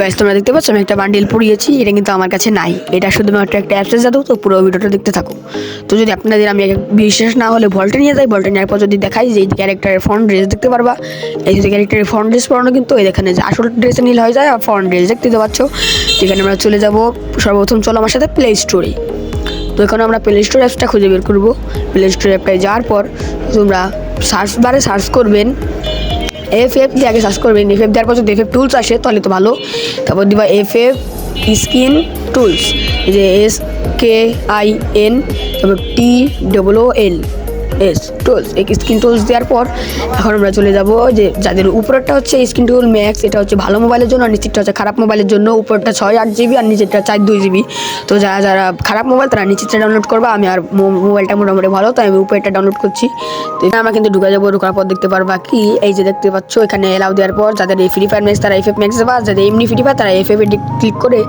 Guys তোমরা দেখতে পাচ্ছ, আমি একটা বান্ডিল পড়িয়েছি, এটা কিন্তু আমার কাছে নাই। এটা শুধুমাত্র একটা অ্যাপসের জাদু, তো পুরো ভিডিওটা দেখতে থাকো। তো যদি আপনাদের আমি বিশ্বাস না হলে ভল্টে নিয়ে যাই ভল্টে নেওয়ার পর যদি দেখাই যে এই ক্যারেক্টারের ফ্রন্ট ড্রেস দেখতে পারবা, এই যে ক্যারেক্টারের ফ্রন্ট ড্রেস পরানো কিন্তু এখানে যে আসল ড্রেসে নীল হয়ে যায় আর ফ্রন্ট ড্রেস দেখতে পাচ্ছ। যেখানে আমরা চলে যাব, সর্বপ্রথম চলো আমার সাথে প্লে স্টোরে তো এখানে আমরা প্লে স্টোর অ্যাপসটা খুঁজে বের করব। প্লে স্টোর অ্যাপটায় যাওয়ার পর তোমরা সার্চ বারে সার্চ করবেন। এফ এফ দিয়ে আগে সার্চ করবেন। এফ এফ দেওয়ার পর যদি এফ এফ টুলস আসে, তাহলে তো ভালো। তারপর দিবা এফ এফ স্কিন টুলস যে এস কে আই এন তারপর T double O L S tools এই স্ক্রিন টুলস দেওয়ার পর এখন আমরা চলে যাব যে যাদের উপরেরটা হচ্ছে স্ক্রিন টুল ম্যাক্স এটা হচ্ছে ভালো মোবাইলের জন্য আর নিচেরটা হচ্ছে খারাপ মোবাইলের জন্য। উপরটা ছয় আট জিবি আর নিচেরটা চার দুই জিবি তো যারা যারা খারাপ মোবাইল তারা নিচেরটা ডাউনলোড করবা। আমি আর মোবাইলটা মোটামুটি ভালো, তাই আমি উপরেরটা ডাউনলোড করছি। তো এখানে আমরা কিন্তু ঢুকে যাব, ঢুকার পর দেখতে পারবা কি? এই যে দেখতে পাচ্ছ, এখানে এলাও দেওয়ার পর যাদের এই ফ্রি ফায়ার ম্যাক্স তারা এফ এফ ম্যাক্স দেবা যাদের এমনি ফ্রি ফায়ার তারা এফ এফ ক্লিক করে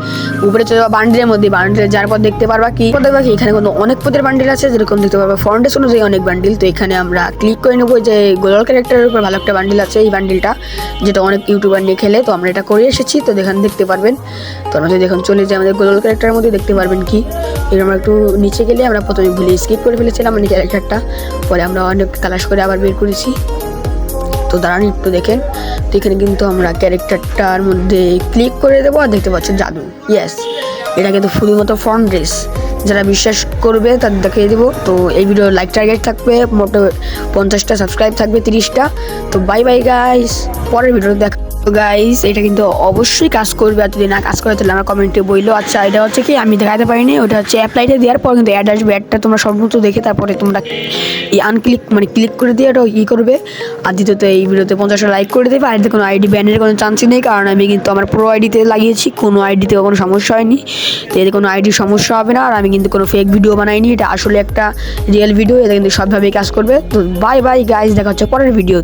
উপরে চলে যাবা বান্ডিলের মধ্যে। বান্ডিলে যাওয়ার পর দেখতে পারবা কি? দেখবা কি, এখানে কোনো অনেক পদের বান্ডিল আছে। যেরকম দেখতে পারবা ফ্রন্টেস অনুযায়ী অনেক তো এখানে আমরা ক্লিক করে নেব যে গোলাল ক্যারেক্টারের উপর ভালো একটা বান্ডিল আছে এই বান্ডিলটা যেটা অনেক ইউটিউবার নিয়ে খেলে, তো আমরা এটা করে এসেছি, তো দেখান দেখতে পারবেন। তো আমরা যদি এখন চলে যাই আমাদের গোলাল ক্যারেক্টারের মধ্যে, দেখতে পারবেন কি? এর আমরা একটু নিচে গেলে আমরা প্রথমে ভুলে স্কিপ করে ফেলেছিলাম মানে ক্যারেক্টারটা পরে আমরা অনেক তালাশ করে আবার বের করেছি। তো দাঁড়ান একটু দেখেন, তো এখানে কিন্তু আমরা ক্যারেক্টারটার মধ্যে ক্লিক করে দেবো, আর দেখতে পাচ্ছেন জাদু। ইয়েস এটা কিন্তু শুধুমাত্র ফর্ম ড্রেস যারা বিশ্বাস করবে তাদের দেখিয়ে দেবো। তো এই ভিডিও লাইক টার্গেট থাকবে, মোটো পঞ্চাশটা সাবস্ক্রাইব থাকবে, তিরিশটা। তো বাই বাই গাইস পরের ভিডিও দেখা গাইস এটা কিন্তু অবশ্যই কাজ করবে আর যদি না কাজ করে তাহলে আমার কমেন্টে বইলো আচ্ছা এটা হচ্ছে কি? আমি দেখাতে পারিনি। ওটা হচ্ছে অ্যাপ্লাইটা দেওয়ার পর কিন্তু অ্যাড আসবে। অ্যাডটা তোমরা সর্বমত দেখে তারপরে তোমরা এই আনক্লিক মানে ক্লিক করে দিয়ে ওটা ই করবে। আর দ্বিতীয়ত এই ভিডিওতে পঞ্চাশটা লাইক করে দেবে। আর এতে কোনো আইডি ব্যানের কোনো চান্সই নেই। কারণ আমি কিন্তু আমার পুরো আইডিতে লাগিয়েছি। কোনো আইডিতে কোনো সমস্যা হয়নি। তো এতে কোনো আইডির সমস্যা হবে না। আর আমি কিন্তু কোনো ফেক ভিডিও বানাইনি। এটা আসলে একটা রিয়েল ভিডিও এটা কিন্তু সবভাবেই কাজ করবে। তো বাই বাই গাইজ দেখা হচ্ছে পরের ভিডিও